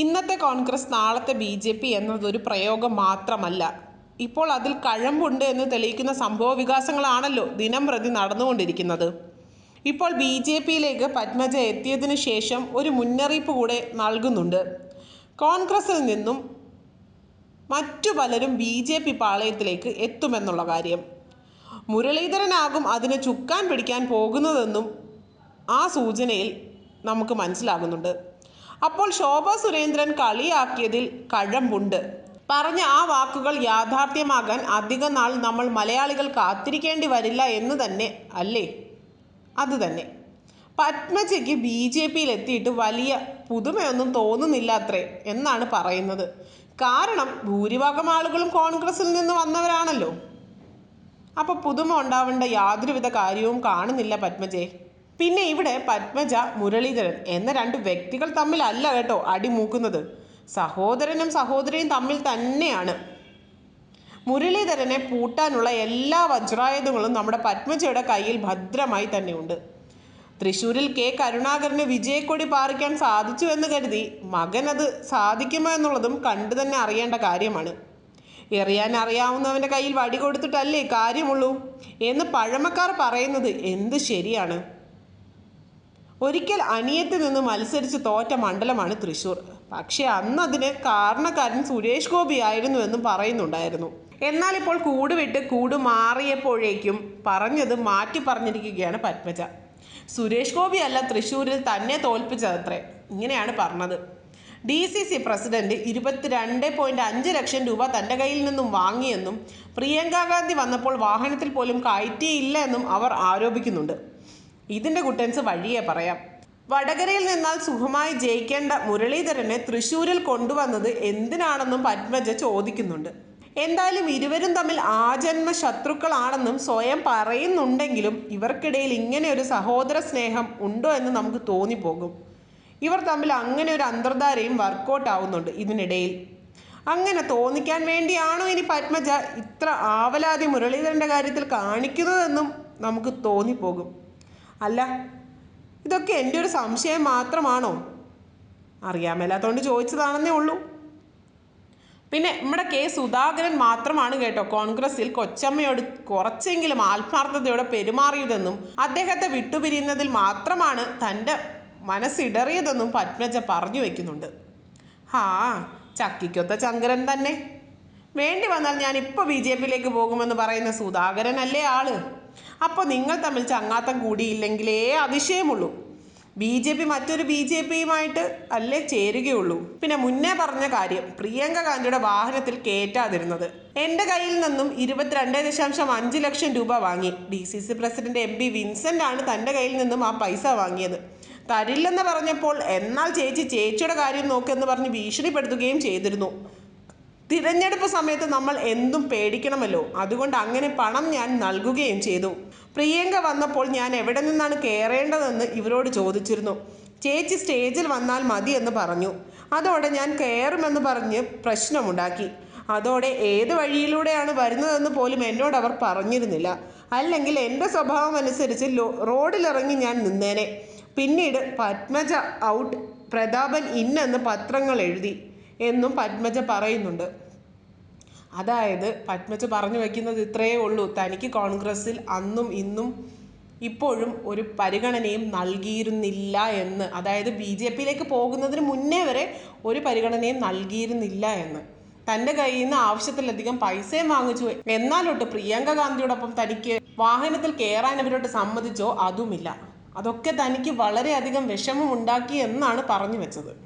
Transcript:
ഇന്നത്തെ കോൺഗ്രസ് നാളത്തെ B J P എന്നതൊരു പ്രയോഗം മാത്രമല്ല. ഇപ്പോൾ അതിൽ കഴമ്പുണ്ട് എന്ന് തെളിയിക്കുന്ന സംഭവ വികാസങ്ങളാണല്ലോ ദിനം പ്രതി നടന്നുകൊണ്ടിരിക്കുന്നത്. ഇപ്പോൾ ബി ജെ പിയിലേക്ക് പത്മജ എത്തിയതിനു ശേഷം ഒരു മുന്നറിയിപ്പ് കൂടെ നൽകുന്നുണ്ട്. കോൺഗ്രസിൽ നിന്നും മറ്റു പലരും ബി ജെ പി പാളയത്തിലേക്ക് എത്തുമെന്നുള്ള കാര്യം. മുരളീധരനാകും അതിന് ചുക്കാൻ പിടിക്കാൻ പോകുന്നതെന്നും ആ സൂചനയിൽ നമുക്ക് മനസ്സിലാകുന്നുണ്ട്. അപ്പോൾ ശോഭ സുരേന്ദ്രൻ കളിയാക്കിയതിൽ കഴമ്പുണ്ട്. പറഞ്ഞ ആ വാക്കുകൾ യാഥാർത്ഥ്യമാകാൻ അധിക നാൾ നമ്മൾ മലയാളികൾ കാത്തിരിക്കേണ്ടി വരില്ല എന്ന് തന്നെ അല്ലേ? അത് തന്നെ പത്മജയ്ക്ക് ബി ജെ പിയിൽ എത്തിയിട്ട് വലിയ പുതുമയൊന്നും തോന്നുന്നില്ല അത്രേ എന്നാണ് പറയുന്നത്. കാരണം ഭൂരിഭാഗം ആളുകളും കോൺഗ്രസിൽ നിന്ന് വന്നവരാണല്ലോ. അപ്പോൾ പുതുമ ഉണ്ടാവേണ്ട യാതൊരുവിധ കാര്യവും കാണുന്നില്ല പത്മജയെ പിന്നെ ഇവിടെ പത്മജ മുരളീധരൻ എന്ന രണ്ട് വ്യക്തികൾ തമ്മിലല്ല കേട്ടോ അടിമൂക്കുന്നത്. സഹോദരനും സഹോദരിയും തമ്മിൽ തന്നെയാണ്. മുരളീധരനെ പൂട്ടാനുള്ള എല്ലാ വജ്രായുധങ്ങളും നമ്മുടെ പത്മജയുടെ കയ്യിൽ ഭദ്രമായി തന്നെയുണ്ട്. തൃശ്ശൂരിൽ കെ. കരുണാകരന് വിജയക്കൊടി പാറിക്കാൻ സാധിച്ചു എന്ന് കരുതി മകനത് സാധിക്കുമോ എന്നുള്ളതും കണ്ടു തന്നെ അറിയേണ്ട കാര്യമാണ്. എറിയാൻ അറിയാവുന്നവന്റെ കയ്യിൽ വടി കൊടുത്തിട്ടല്ലേ കാര്യമുള്ളൂ എന്ന് പഴമക്കാർ പറയുന്നത് എന്ത് ശരിയാണ്? ഒരിക്കൽ അനിയത്തിൽ നിന്ന് മത്സരിച്ച് തോറ്റ മണ്ഡലമാണ് തൃശൂർ പക്ഷേ അന്ന് അതിന് കാരണക്കാരൻ സുരേഷ് ഗോപി ആയിരുന്നു എന്നും പറയുന്നുണ്ടായിരുന്നു. എന്നാൽ ഇപ്പോൾ കൂടുവിട്ട് കൂട് മാറിയപ്പോഴേക്കും പറഞ്ഞത് മാറ്റി പറഞ്ഞിരിക്കുകയാണ് പത്മജ. സുരേഷ് ഗോപി അല്ല തൃശ്ശൂരിൽ തന്നെ തോൽപ്പിച്ചതത്രേ. ഇങ്ങനെയാണ് പറഞ്ഞത്. ഡി സി സി പ്രസിഡന്റ് ഇരുപത്തിരണ്ട് പോയിന്റ് അഞ്ച് ലക്ഷം രൂപ തന്റെ കയ്യിൽ നിന്നും വാങ്ങിയെന്നും പ്രിയങ്കാ ഗാന്ധി വന്നപ്പോൾ വാഹനത്തിൽ പോലും കയറ്റിയില്ല എന്നും അവർ ആരോപിക്കുന്നുണ്ട്. ഇതിന്റെ കുട്ടൻസ് വഴിയേ പറയാം. വടകരയിൽ നിന്നാൽ സുഖമായി ജയിക്കേണ്ട മുരളീധരനെ തൃശ്ശൂരിൽ കൊണ്ടുവന്നത് എന്തിനാണെന്നും പത്മജ ചോദിക്കുന്നുണ്ട്. എന്തായാലും ഇരുവരും തമ്മിൽ ആജന്മ ശത്രുക്കളാണെന്നും സ്വയം പറയുന്നുണ്ടെങ്കിലും ഇവർക്കിടയിൽ ഇങ്ങനെ ഒരു സഹോദര സ്നേഹം ഉണ്ടോ എന്ന് നമുക്ക് തോന്നിപ്പോകും. ഇവർ തമ്മിൽ അങ്ങനെ ഒരു അന്തർധാരയും വർക്കൗട്ട് ആവുന്നുണ്ട് ഇതിനിടയിൽ. അങ്ങനെ തോന്നിക്കാൻ വേണ്ടിയാണോ ഇനി പത്മജ ഇത്ര ആവലാതി മുരളീധരന്റെ കാര്യത്തിൽ കാണിക്കുന്നതെന്നും നമുക്ക് തോന്നിപ്പോകും. അല്ല ഇതൊക്കെ എന്റെ ഒരു സംശയം മാത്രമാണോ? അറിയാൻ മേലാത്തതുകൊണ്ട് ചോദിച്ചതാണെന്നേ ഉള്ളൂ. പിന്നെ നമ്മുടെ കെ സുധാകരൻ മാത്രമാണ് കേട്ടോ കോൺഗ്രസിൽ കൊച്ചമ്മയോട് കുറച്ചെങ്കിലും ആത്മാർത്ഥതയോടെ പെരുമാറിയതെന്നും അദ്ദേഹത്തെ വിട്ടുപിരിയുന്നതിൽ മാത്രമാണ് തന്റെ മനസ്സിടറിയതെന്നും പത്മജ പറഞ്ഞു വെക്കുന്നുണ്ട്. ഹാ ചക്കിക്കൊത്ത ചങ്കരൻ തന്നെ. വേണ്ടി വന്നാൽ ഞാൻ ഇപ്പോൾ ബി ജെ പിയിലേക്ക് പോകുമെന്ന് പറയുന്ന സുധാകരൻ അല്ലേ ആൾ? അപ്പോൾ നിങ്ങൾ തമ്മിൽ ചങ്ങാത്തം കൂടിയില്ലെങ്കിലേ അതിശയമുള്ളൂ. ബി ജെ പി മറ്റൊരു ബി ജെ പിയുമായിട്ട് അല്ലേ ചേരുകയുള്ളൂ. പിന്നെ മുന്നേ പറഞ്ഞ കാര്യം പ്രിയങ്ക ഗാന്ധിയുടെ വാഹനത്തിൽ കയറ്റാതിരുന്നത്. എന്റെ കയ്യിൽ നിന്നും ഇരുപത്തിരണ്ട് ദശാംശം അഞ്ച് ലക്ഷം രൂപ വാങ്ങി. D C C president M P Vincent ആണ് തന്റെ കയ്യിൽ നിന്നും ആ പൈസ വാങ്ങിയത്. തരില്ലെന്ന് പറഞ്ഞപ്പോൾ എന്നാൽ ചേച്ചി ചേച്ചിയുടെ കാര്യം നോക്കെന്ന് പറഞ്ഞ് ഭീഷണിപ്പെടുത്തുകയും ചെയ്തിരുന്നു. തിരഞ്ഞെടുപ്പ് സമയത്ത് നമ്മൾ എന്തും പേടിക്കണമല്ലോ. അതുകൊണ്ട് അങ്ങനെ പണം ഞാൻ നൽകുകയും ചെയ്തു. പ്രിയങ്ക വന്നപ്പോൾ ഞാൻ എവിടെ നിന്നാണ് കയറേണ്ടതെന്ന് ഇവരോട് ചോദിച്ചിരുന്നു. ചേച്ചി സ്റ്റേജിൽ വന്നാൽ മതി എന്ന് പറഞ്ഞു. അതോടെ ഞാൻ കയറുമെന്ന് പറഞ്ഞ് പ്രശ്നമുണ്ടാക്കി. അതോടെ ഏത് വഴിയിലൂടെയാണ് വരുന്നതെന്ന് പോലും എന്നോട് അവർ പറഞ്ഞിരുന്നില്ല. അല്ലെങ്കിൽ എന്റെ സ്വഭാവം അനുസരിച്ച് റോഡിലിറങ്ങി ഞാൻ നിന്നേനെ. പിന്നീട് പത്മജ ഔട്ട് പ്രതാപൻ ഇന്നെന്ന് പത്രങ്ങൾ എഴുതി. എന്നും പത്മജ പറയുന്നുണ്ട്. അതായത് പത്മജ പറഞ്ഞു വയ്ക്കുന്നത് ഇത്രയേ ഉള്ളൂ. തനിക്ക് കോൺഗ്രസ്സിൽ അന്നും ഇന്നും ഇപ്പോഴും ഒരു പരിഗണനയും നൽകിയിരുന്നില്ല എന്ന്. അതായത് ബി ജെ പിയിലേക്ക് പോകുന്നതിന് മുന്നേ വരെ ഒരു പരിഗണനയും നൽകിയിരുന്നില്ല എന്ന്. തന്റെ കയ്യിൽ നിന്ന് ആവശ്യത്തിലധികം പൈസയും വാങ്ങിച്ചു. എന്നാലൊട്ട് പ്രിയങ്ക ഗാന്ധിയോടൊപ്പം തനിക്ക് വാഹനത്തിൽ കയറാൻ അവരോട് സമ്മതിച്ചോ? അതുമില്ല. അതൊക്കെ തനിക്ക് വളരെയധികം വിഷമം ഉണ്ടാക്കി എന്നാണ് പറഞ്ഞു വെച്ചത്.